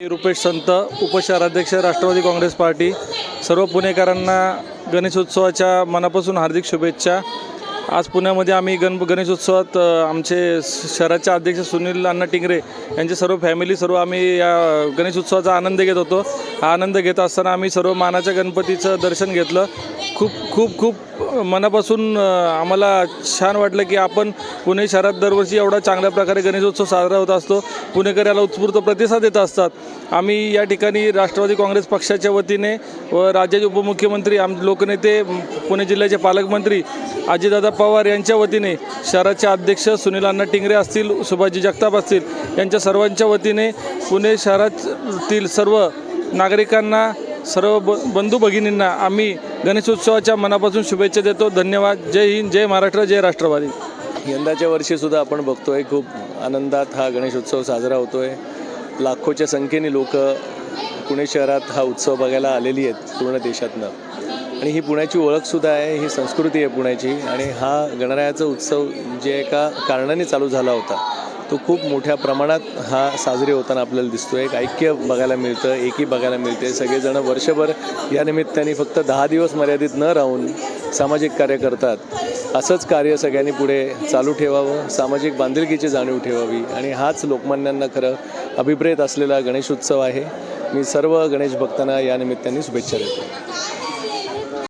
रुपेश संत उपशहराध्यक्ष Rashtrawadi Congress party सर्व पुणेकरांना गणेशोत्सवाच्या मनापासून हार्दिक शुभेच्छा. आज पुण्यामध्ये आम्ही गण गणेशोत्सवात आमचे शहराचे अध्यक्ष सुनील अण्णा टिंगरे यांचे सर्व फॅमिली सर्व आम्ही या गणेशोत्सवाचा आनंद घेत होतो. हा आनंद घेत असताना आम्ही सर्व मानाच्या गणपतीचं दर्शन घेतलं. खूप खूप खूप मनापासून आम्हाला छान वाटलं की आपण पुणे शहरात दरवर्षी एवढा चांगल्या प्रकारे गणेशोत्सव साजरा होत असतो. पुणेकर याला उत्स्फूर्त प्रतिसाद देत असतात. आम्ही या ठिकाणी राष्ट्रवादी काँग्रेस पक्षाच्या वतीने व राज्याचे उपमुख्यमंत्री आम लोकनेते पुणे जिल्ह्याचे पालकमंत्री अजितदादा पवार यांच्या वतीने शहराचे अध्यक्ष सुनील अण्णा टिंगरे असतील सुभाजी जगताप असतील यांच्या सर्वांच्या वतीने पुणे शहरातील सर्व नागरिकांना सर्व ब बंधू भगिनींना आम्ही गणेशोत्सवाच्या मनापासून शुभेच्छा देतो. धन्यवाद. जय हिंद जय महाराष्ट्र जय राष्ट्रवादी. यंदाच्या वर्षीसुद्धा आपण बघतोय खूप आनंदात हा गणेशोत्सव साजरा होतोय. लाखोच्या संख्येने लोक पुणे शहरात हा उत्सव बघायला आलेली आहेत पूर्ण देशातनं. आणि ही पुण्याची ओळखसुद्धा आहे ही संस्कृती आहे पुण्याची. आणि हा गणरायाचा उत्सव जे एका कारणाने चालू झाला होता तो खूप मोठ्या प्रमाणात हा साजरे होताना आपल्याला दिसतो एक ऐक्य बघायला मिळतं एकी बघायला मिळते. सगळेजण वर्षभर या निमित्ताने फक्त दहा दिवस मर्यादित न राहून सामाजिक कार्य करतात. असंच कार्य सगळ्यांनी पुढे चालू ठेवावं सामाजिक बांधिलकीची जाणीव ठेवावी आणि हाच लोकमान्यांना खरं अभिप्रेत असलेला गणेशोत्सव आहे. मी सर्व गणेश भक्तांना या निमित्ताने शुभेच्छा देतो.